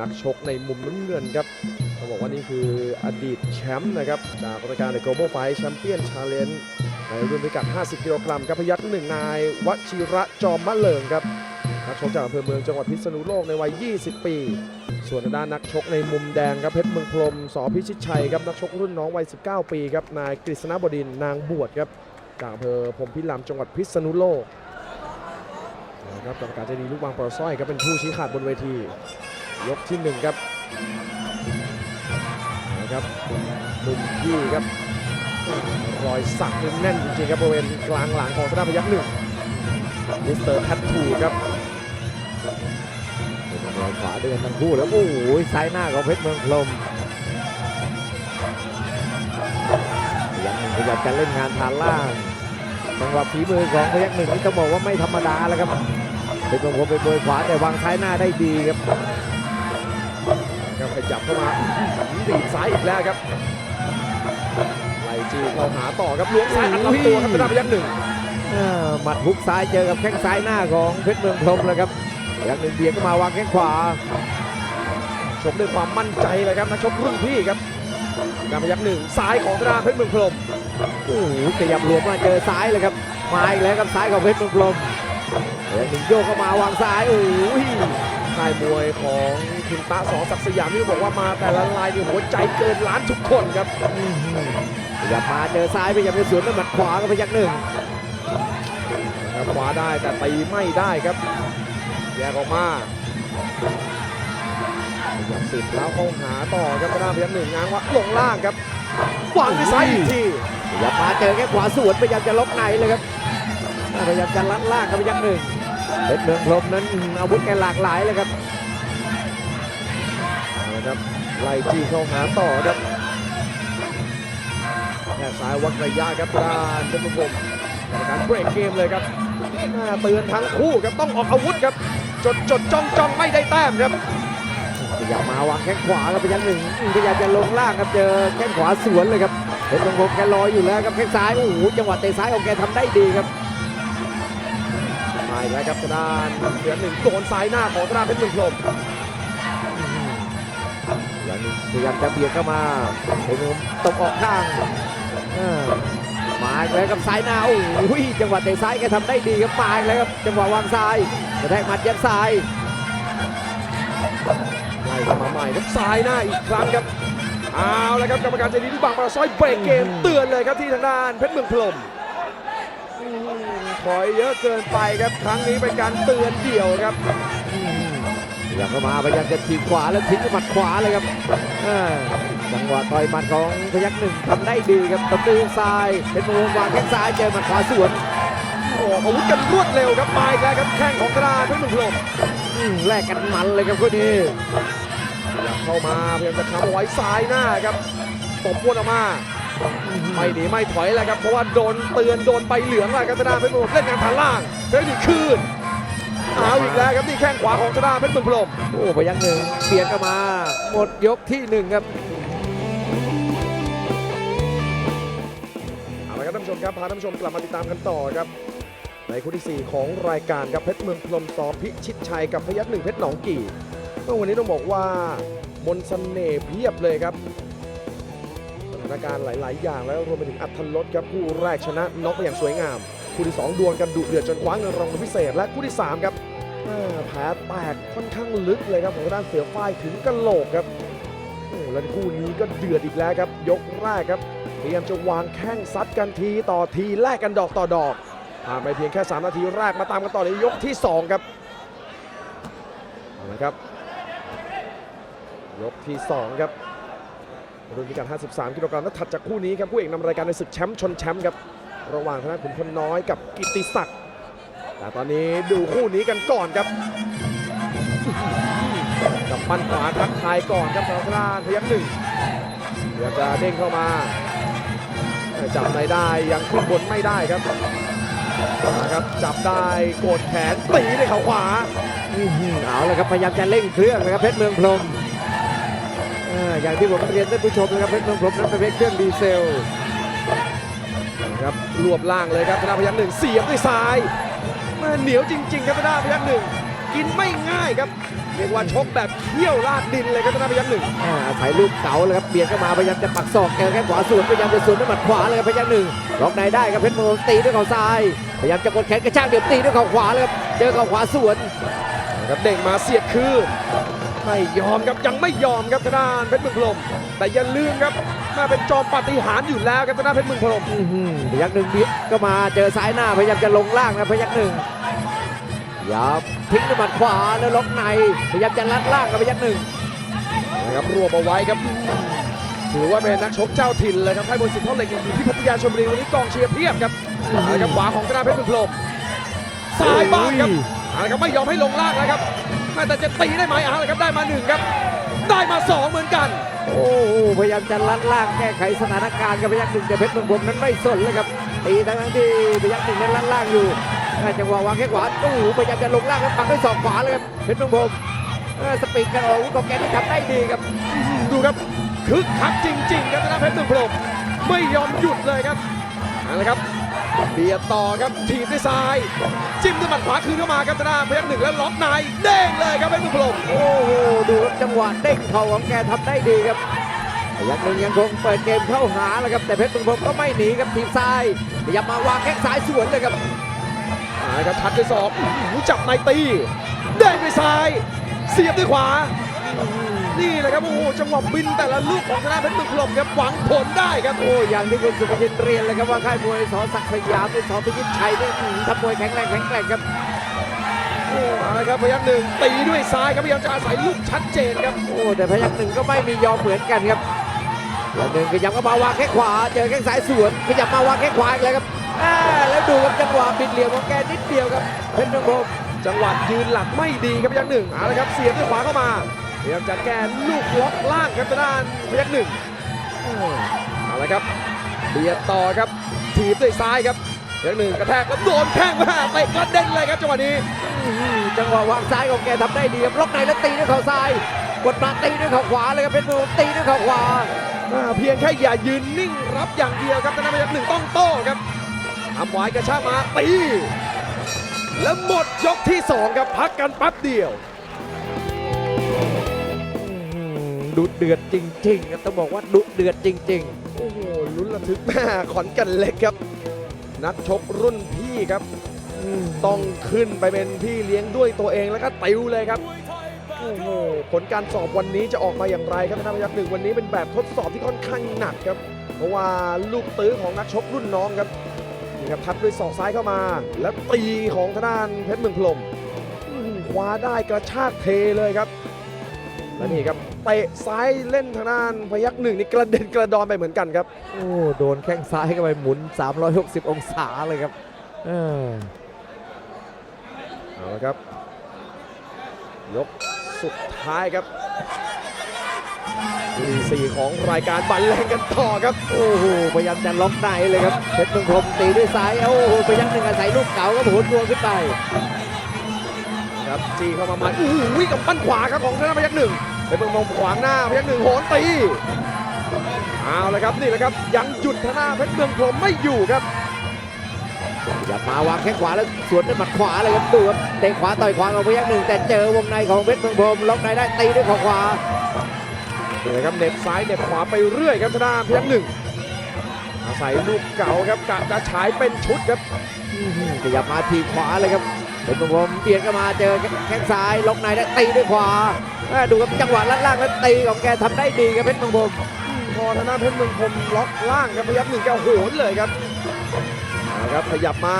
นักชกในมุมน้ำเงินครับต้องบอกว่านี่คืออดีตแชมป์นะครับ จากรายการ The Global Fight Champion Challenge ในรุ่นพิกัด 50 กิโลกรัมครับพยักหนึ่งนายวชิระจอมมะเลิงครับ นักชกจากอำเภอเมืองจังหวัดพิษณุโลกในวัย 20 ปี ส่วนด้านนักชกในมุมแดงครับเพชรเมืองพรมสอพิชิตชัยครับนักชกรุ่นน้องวัย 19 ปีครับนายกฤษณบดินนางบวชครับจากอำเภอพรมพิรามจังหวัดพิษณุโลกนะครับกรรมการใจดีลูกวางปลอสร้อยครับเป็นผู้ชี้ขาดบนเวที ยกที่หนึ่งครับนะครับมุมที่ครับรอยสักแน่นจริงๆครับบริเวณกลางหลังของธนาพยักษ์หนึ่งมิสเตอร์แทททูครับรอยขวาเดินทั้งคู่แล้วโอ้โหซ้ายหน้าของเพชรเมืองพรมยังพยายามจะเล่นงานฐานล่างจังหวะฝีมือของพยักหนึ่งนี่ต้องบอกว่าไม่ธรรมดาแล้วครับเพชรเมืองพรมเป็นมวยขวาแต่วางซ้ายหน้าได้ดีครับ ขยับเข้ามาดีดซ้ายอีกแล้วครับไล่จีเข้าหาต่อครับล้วงซ้ายอัดลำตัวครับธนาพยักษ์หนึ่งอ่าหมัดฮุกซ้ายเจอกับแข้งซ้ายหน้าของเพชรเมืองพรหมแล้วครับพยักหนึ่งเบียดเข้ามาวางแข้งขวาชกด้วยความมั่นใจเลยครับนักชกรุ่นพี่ครับธนาพยักษ์หนึ่งซ้ายของธนาเพชรเมืองพรหมโอ้โหขยับหลวมมาเจอซ้ายเลยครับมาอีกแล้วครับซ้ายของเพชรเมืองพรหมพยักหนึ่งโยกเข้ามาวางซ้ายโอ้ย ค่ายมวยของคุณตาสอศักดิ์สยามนี่บอกว่ามาแต่ละลายนี่หัวใจเกินล้านทุกคนครับพยายามมาเจอซ้ายพยายามจะสวนด้วยหมัดขวากับพยักหนึ่งนะครับขวาได้แต่ตีไม่ได้ครับแยกออกมาขยับสิบแล้วเข้าหาต่อครับธนาพยักษ์หนึ่งง้างว่าลงล่างครับวางด้วยซ้ายอีกทีพยายามมาเจอแค่ขวาสวนพยายามจะล็อกในเลยครับพยายามจะลัดล่างกับพยักหนึ่งเพชรเมืองพรหมนั้นอืมอาวุธแกหลากหลายเลยครับเอาละ ครับไล่จี้เข้าหาต่อครับแค่ซ้ายวัดระยะครับด้านเป็นมุมผมกรรมการเบรกเกมเลยครับน้าเตือนทั้งคู่ครับต้องออกอาวุธครับจดจดจ้องจ้องไม่ได้แต้มครับพยายามมาวางแข้งขวาครับพยักหนึ่งพยายามจะลงล่างครับเจอแข้งขวาสวนเลยครับเพชรมงพรหมแกลอยอยู่แล้วครับแข้งซ้ายโอ้โหจังหวะเตะซ้ายของแกทำได้ดีครับมาแล้วครับด้านเสือหนึ่งโดนซ้ายหน้าของด้านเพชรมงพรหม ย่างนี้พยายามจะเบียดเข้ามาเพชรเมืองพรหมตบออกข้างอ่ามาอีกแล้วกับซ้ายหน้าโอ้โหจังหวะเตะซ้ายแกทำได้ดีครับมาอีกแล้วครับจังหวะวางซ้ายกระแทกหมัดยัดซ้ายไล่เข้ามาใหม่ครับซ้ายหน้าอีกครั้งครับเอาละครับกรรมการใจดีที่บางปลาซอยเบรกเกมเตือนเลยครับที่ทางด้านเพชรเมืองพรหมอืมถอยเยอะเกินไปครับครั้งนี้เป็นการเตือนเดี่ยวครับ พยายามเข้ามาพยายามจะถีบขวาแล้วทิ้งด้วยหมัดขวาเลยครับจังหวะต่อยหมัดของพยักหนึ่งทำได้ดีครับตบด้วยซ้ายเพชรเมืองพรหมวางแข้งซ้ายเจอหมัดขวาสวนโอ้อาวุธกันรวดเร็วครับมาอีกแล้วครับแข้งของทางด้าเพชรเมืองหมอืมแลกกันมันเลยครับคู่นี้พยายเข้ามาพยายามจะค้ำไว้ซ้ายหน้าครับตบพวดออกมาไม่หนีไม่ถอยแล้วครับเพราะว่าโดนเตือนโดนใบเหลืองแล้วครับทางด้าเพชรมืองพรหมเล่นงานฐานล่างเพชรดีคืน เอาอีกแล้วครับนี่แข้งขวาของทางด้านเพชรเมืองพรหมโอ้พยักหนึ่งเปลี่ยนเข้ามา หมดยกที่หนึ่งครับเอาละครับท่านผู้ชมครับพาท่านผู้ชมกลับมาติดตามกันต่อครับ ในคู่ที่ 4 ของรายการครับเพชรเมืองพรหมสอพิชิตชัยกับพยัคฆ์หนึ่งเพชรหนองกี่เมื่อวันนี้ต้องบอกว่ามนต์เสน่ห์เพียบเลยครับสถานการณ์หลาย ๆ อย่างแล้วรวมไปถึงอัธรสครับคู่แรกชนะน็อกไปอย่างสวยงาม คู่ที่2ดวลกันดุเดือดจนคว้าเงินรางวัลพิเศษและคู่ที่3ครับแผลแตกค่อนข้างลึกเลยครับของด้านเสือฝ้ายถึงกระโหลกครับแล้วคู่นี้ก็เดือดอีกแล้วครับ ยกแรกครับพยายามจะวางแข้งซัดกันทีต่อทีแลกกันดอกต่อดอกผ่านไปเพียงแค่ 3 นาทีแรกมาตามกันต่อในยกที่ 2 ครับเอาละครับ ยกที่ 2 ครับรุ่นพิกัด53 กิโลกรัมและถัดจากคู่นี้ครับคู่เอกนำรายการในศึกแชมป์ชนแชมป์ครับ ระหว่างทางด้าขุนพลน้อยกับกิติศักดิ์แต่ตอนนี้ดูคู่นี้กันก่อนครับกับปั้นขวาทักทายก่อนครับทางด้านพยัคฆ์หนึ่งเดี๋ยวจะเด้งเข้ามาจับไม่ได้ยังขึ้นบนไม่ได้ครับนะครับจับได้กดแขนตีด้วยเขาขวาอื้อหือเอาละครับพยายามจะเร่งเครื่องนะครับเพชรเมืองพรมอย่างที่ผมเรียนท่านผู้ชมนะครับเพชรเมืองพรมนั้นเป็นเครื่องดีเซล ครับรวบล่างเลยครับธนาพยัคฆ์หนึ่งเสียบด้วยซ้ายแม่เหนียวจริง ๆ ครับธนาพยัคฆ์หนึ่งกินไม่ง่ายครับเรียกว่าชกแบบเขี้ยวลาดดินเลยครับทางด้านพยักหนึ่งอ่าอาศัยลูกเก๋าเลยครับเบียดเข้ามาพยายามจะปักศอกเจอแข้งขวาสวนพยายามจะสวนด้วยหมัดขวาเลยครับพยักหนึ่งล็อกในได้ครับเพชรเมืองพรมตีด้วยเข่าซ้ายพยายามจะกดแขนกระชากเดี๋ยวตีด้วยเข่าขวาเลยครับเจอเข่าขวาสวนนะครับเด้งมาเสียดคืนไม่ยอมครับยังไม่ยอมครับทางด้านเพชรเมืองพรหมแต่อย่าลืมครับ มาเป็นจอมปาฏิหาริย์อยู่แล้วครับทางด้านเพชรเมืองพรหมอื้อหือพยักหนึ่งเบียดก็มาเจอซ้ายหน้าพยายามจะลงล่างนะพยักหนึ่งอย่าทิ้งด้วยหมัดขวาแล้วล็อกในพยายามจะลัดล่างกับพยักหนึ่งนะครับรวบเอาไว้ครับถือว่าเป็นนักชกเจ้าถิ่นเลยครับให้บนสิทธิ์เท่าเหล็กอยู่ที่พัทยาชลบุรีวันนี้กองเชียร์เพียบครับเอาละครับขวาของธนาเพชรบุญพรหมซ้ายบ้างครับเอาละครับไม่ยอมให้ลงล่างแล้วครับแม่แต่จะตีได้ไหมเอาละครับได้มาหนึ่งครับ ได้มาสองเหมือนกัน โอ้โหพยายามจะลัดล่างแก้ไขสถานการณ์กับพยักหนึ่งแต่เพชรเมืองพรหมนั้นไม่สนเลยครับตีทั้งทั้งที่พยักหนึ่งนั้นลัดล่างอยู่อ่าจังหวะวางแข้งขวาโอ้โหพยายามจะลงล่างแล้วปักด้วยศอกขวาเลยครับเพชรเมืองพรหมเออสปีดกันออกอาวุธของแกที่ทำได้ดีครับ ดูครับคึกคักจริง ๆ ครับธนาเพชรบุญพรหมไม่ยอมหยุดเลยครับเอาละครับ เบียดต่อครับถีบด้วยซ้าย จิ้มด้วยหมัดขวาคืนเข้ามาครับธนาเพชรหนึ่งแล้วล็อกในเด้งเลยครับเพชรบุญพรหมโอ้โหดูครับจังหวะเด้งเข่าของแกทำได้ดีครับพยักหนึ่งยังคงเปิดเกมเข้าหาแล้วครับแต่เพชรเมืองพรหมก็ไม่หนีครับทีมซ้ายพยายามมาวางแข้งซ้ายสวนเลยครับอ่าครับชัดด้วยศอกอื้อหือจับในตีเด้งด้วยซ้าย เสียบด้วยขวา นี่แหละครับโอ้โหจังหวะบินแต่ละลูกของธนาเพชรบุญพรหมครับหวังผลได้ครับโอ้อย่างที่คุณสุภชินเรียนเลยครับว่าค่ายมวยสอศักดิ์สยามเป็นสอพิชิตชัยนี่อื้อหือทำมวยแข็งแรงแข็งแกร่งครับโอ้เอาละครับพยักหนึ่งตีด้วยซ้ายครับพยายามจะอาศัยลูกชัดเจนครับโอ้แต่พยักหนึ่งก็ไม่มียอมเหมือนกันครับพยักหนึ่งขยับก็มาวางแข้งขวาเจอแข้งซ้ายสวนขยับมาวางแข้งขวาอีกแล้วครับอ่าแล้วดูครับจังหวะบิดเหลี่ยมของแกนิดเดียวครับเพชรเมืองพรหมจังหวะยืนหลักไม่ดีครับพยักหนึ่งเอาละครับเสียบด้วยขวาเข้ามา พยายามจะแก้ลูกล็อกล่างครับทางด้านพยักหนึ่งโอ้เอาละครับเบียดต่อครับถีบด้วยซ้ายครับพยักหนึ่งกระแทกแล้วโดนแข้งมาเตะกระเด็นเลยครับจังหวะนี้อื้อหือจังหวะวางซ้ายของแกทำได้ดีครับล็อกในแล้วตีด้วยเข่าซ้ายกดมาตีด้วยเข่าขวาเลยครับเพชรเมืองพรหมตีด้วยเข่าขวาอ่าเพียงแค่อย่ายืนนิ่งรับอย่างเดียวครับธนาพยักหนึ่งต้องโต้ครับทำไว้กระชากมาตีแล้วหมดยกที่สองครับพักกันแป๊บเดียว ดุเดือดจริงๆครับต้องบอกว่าดุเดือดจริง ๆ โอ้โหลุ้นระทึกแม่ขอนแกันเล็กครับ นักชกรุ่นพี่ครับ ต้องขึ้นไปเป็นพี่เลี้ยงด้วยตัวเองแล้วก็ติวเลยครับโอ้โหผลการสอบวันนี้จะออกมาอย่างไรครับธนาพยักหนึ่งวันนี้เป็นแบบทดสอบที่ค่อนข้างหนักครับ เพราะว่าลูกตื้อของนักชกรุ่นน้องครับนี่ครับทัดด้วยศอกซ้ายเข้ามา แล้วตีของทางด้านเพชรเมืองพรมคว้าได้กระชากเทเลยครับ และนี่ครับเตะซ้ายเล่นทางด้านพยักหนึ่งนี่กระเด็นกระดอนไปเหมือนกันครับ โอ้โดนแข้งซ้ายเข้าไปหมุน 360 องศาเลยครับเออเอาละครับ ยกสุดท้ายครับทีสี่ของรายการบันเลงกันต่อครับโอ้โหพยายามจะล็อกในเลยครับเพชรเมืองพรหมตีด้วยซ้ายโอ้โหพยักหนึ่งอาศัยลูกเก่าก็โหนตัวขึ้นไป ครับจีเข้ามาใหม่อู้หูวิ่งกับปั้นขวาครับของธนาพยักหนึ่งเป็นเมืองมงขวางหน้าพยักหนึ่งโหนตีเอาละครับนี่แหละครับยังหยุดธนาเพชรเมืองพรหมไม่อยู่ครับอยากมาวางแข้งขวาแล้วสวนด้วยหมัดขวาเลยครับดูครับเตะขวาต่อยขวาของพยักหนึ่งแต่เจอวงในของเพชรเมืองพรหมล็อกในได้ตีด้วยเข่าขวานี่แหละครับเหน็บซ้ายเหน็บขวาไปเรื่อยครับธนาพยักหนึ่งอาศัยลูกเก่าครับกะจะฉายเป็นชุดครับอื้อหือ ขยับมาทีขวาเลยครับเพชรเมืองพรหมเบียดเข้ามาเจอแข้งซ้ายล็อกในได้ตีด้วยขวาเออดูครับจังหวะล่างๆแล้วตีของแกทำได้ดีครับเพชรเมืองพรหมพอธนาเพชรเมืองพรหมล็อกล่างครับพยักหนึ่งแกโหนเลยครับเอาละครับขยับมา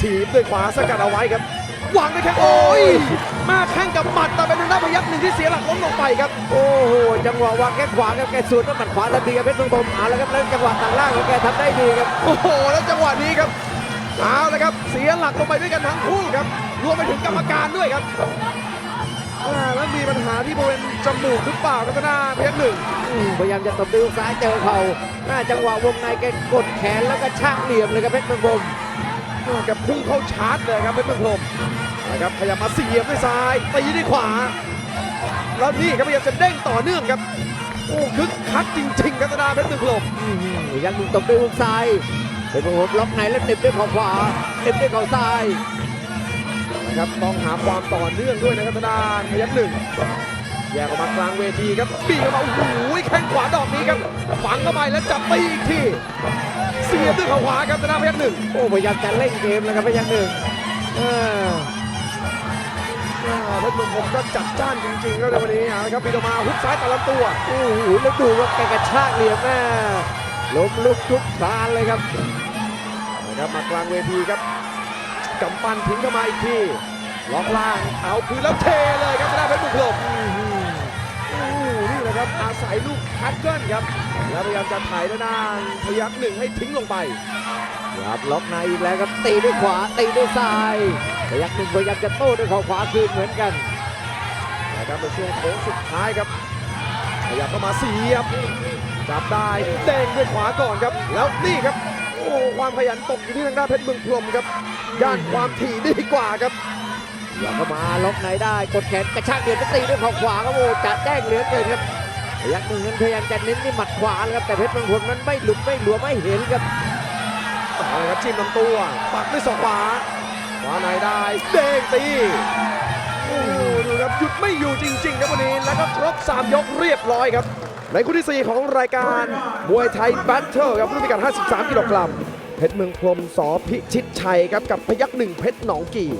ถีบด้วยขวาสกัดเอาไว้ครับวางด้วยแข้งโอ้ยมาแข้งกับหมัดแต่เป็นทางด้านพยักหนึ่งที่เสียหลักล้มลงไปครับ โอ้โหจังหวะวางแข้งขวาครับแกสวนด้วยหมัดขวาทันทีครับเพชรเมืองพรหมเอาแล้วครับแล้วจังหวะต่างล่างของแกทำได้ดีครับโอ้โหแล้วจังหวะนี้ครับเอาละ ครับ เสียหลักลงไปด้วยกันทั้งคู่ครับ รวมไปถึงกรรมการด้วยครับอ่าแล้วมีปัญหาที่บริเวณจมูกหรือเปล่าครับทางหน้าเพชรหนึ่งอืมพยายามจะตบด้วยฮุกซ้ายเจอเข่าหน้าจังหวะวงในแกกดแขนแล้วก็ช่างเหลี่ยมเลยครับเพชรเมืองพรหมอ่าแกพุ่งเข้าชาร์จเลยครับเพชรเมืองพรหมนะครับขยับมาเสียบด้วยซ้ายตีด้วยขวา แล้วนี่ครับพยายามจะเด้งต่อเนื่องครับโอ้คึกคักจริงๆครับทางหน้าเพชรเมืองพรหมอื้อหือยังตบด้วยฮุกซ้าย เพชรเมืองพรหมล็อกในแล้วเหน็บด้วยเข่าขวาเหน็บด้วยเข่าซ้ายนนะครับต้องหาความต่อเนื่องด้วยนะครับทางด้านพยัคฆ์หนึ่งแยกออกมากลางเวทีครับบีบเข้ามาโอ้โหแข้งขวาดอกนี้ครับฝังเข้าไปแล้วจับตีอีกทีเสียบด้วยเข่าขวาครับทางด้านพยัคฆ์หนึ่งโอ้พยายามจะเล่นเกมแล้วครับพยักหนึ่งเอออ่าเพชรเมืองผมก็จัดจ้านจริงๆครับในวันนี้เอาละครับบีบออกมาฮุกซ้ายตัดลำตัวโอ้โหแล้วดูว่าแกกระชากเหลี่ยมแม่ ล้มลุกทุกคลานเลยครับนะครับมากลางเวทีครับกำปั้นทิ้งเข้ามาอีกทีล็อกล่างเอาคืนแล้วเทเลยครับทางด้เพชรเมืองพรหมโอ้โหนี่แหละครับอาศัยลูกคัดเกิลครับ แล้วพยายามจะถ่ายด้านหน้าพยักหนึ่งให้ทิ้งลงไปครับล็อกในอีกแล้วครับตีด้วยขวาตีด้วยซ้ายพยักหนึ่งพยายามจะโต้ด้วยเขาขวาคืนเหมือนกันนะครับในช่วงโค้งสุดท้ายครับพยักเข้ามาเสียบ จับได้เด้งด้วยขวาก่อนครับ แล้วนี่ครับ โอ้ความขยันตกอยู่ที่ทางด้านเพชรเมืองพรหมครับย่านความถี่ดีกว่าครับอยากเข้ามาล็อกในได้กดแขนกระชากเหลี่ยมแล้วตีด้วยเข่าขวาครับโอ้จัดแจ้งเหลือเกินครับพยักหนึ่งนั้นพยายามจะเน้นที่หมัดขวานะครับแต่เพชรเมืองพลนั้นไม่หลุดไม่หลวมไม่เห็นครับเอาเลยครับจิ้มลำตัวปักด้วยศอกขวาขวาในได้เด้งตีโอ้โหดูครับหยุดไม่อยู่จริงๆครับวันนี้แล้วก็ครบ3ยกเรียบร้อยครับ ในคู่ที่ 4 ของรายการมวยไทยแบทเทิลครับรุ่นพิกัด 53 กิโลกรัมเพชรเมืองพรมสอพิชิตชัยครับกับพยักหนึ่งเพชรหนองกี่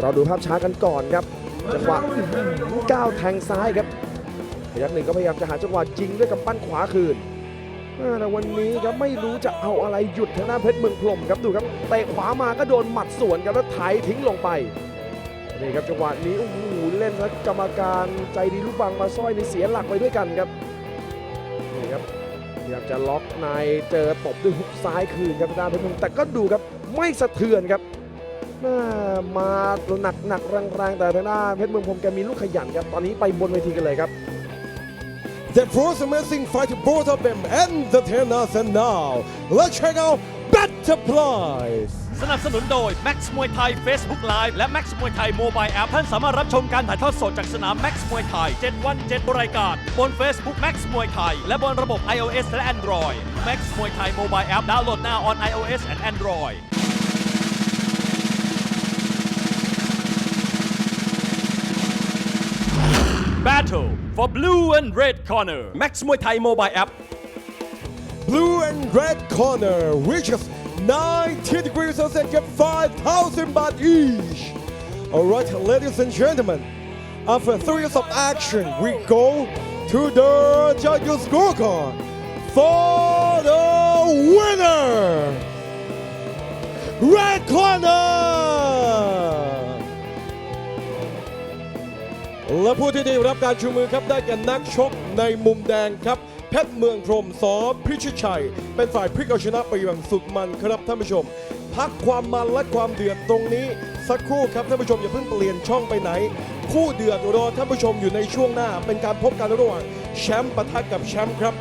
เราดูภาพช้ากันก่อนครับจังหวะก้าวแทงซ้ายครับพยักหนึ่งก็พยายามจะหาจังหวะยิงด้วยกำปั้นขวาคืนแต่วันนี้ครับไม่รู้จะเอาอะไรหยุดทางด้านเพชรเมืองพรมครับดูครับเตะขวามาก็โดนหมัดสวนครับแล้วไถทิ้งลงไปนี่ครับจังหวะนี้โอ้โหเล่นแล้วกรรมการใจดีลูกบังมาสร้อยในเสียหลักไปด้วยกันครับ พยายามจะล็อกในเจอตบด้วยฮุกซ้ายคืนครับทางด้านเพชรมืองแต่ก็ดูครับไม่สะเทือนครับน่ามาหนักหนักๆแรงๆแต่ทางด้านเพชรเมืองพรมแกมีลูกขยันครับตอนนี้ไปบนเวทีกันเลยครับ The first amazing fight, both of them and the trainers and now let's check out Better Price สนับสนุนโดย Max มวยไทย Facebook Live และ Max มวยไทย Mobile App ท่านสามารถรับชมการถ่ายทอดสดจากสนาม Max มวยไทย 7 วัน 7 รายการ บน Facebook Max มวยไทย และบนระบบ iOS และ Android Max มวยไทย Mobile App ดาวน์โหลด now on iOS and Android Battle for blue and red corner Max มวยไทย Mobile App Blue and red corner reaches 90 degrees Celsius and get 5,000 baht each. Alright, ladies and gentlemen, after three years of action, we go to the judges scorecard for the winner. Red corner! และผู้ที่ได้รับการชูมือครับได้แก่นักชกในมุมแดงครับ เพชรเมืองพรมสอพิชิตชัย เป็นฝ่ายพลิกเอาชนะไปอย่างสุดมันครับท่านผู้ชม พักความมันและความเดือดตรงนี้ สักครู่ครับท่านผู้ชมอย่าเพิ่งเปลี่ยนช่องไปไหน คู่เดือดรอท่านผู้ชมอยู่ในช่วงหน้า เป็นการพบกันระหว่างแชมป์ปะทะกับแชมป์ครับ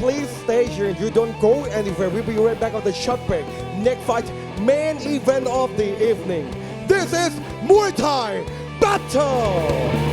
Please stay here. You don't go anywhere. We'll be right back on the short break. Next fight, main event of the evening. This is Muay Thai Battle.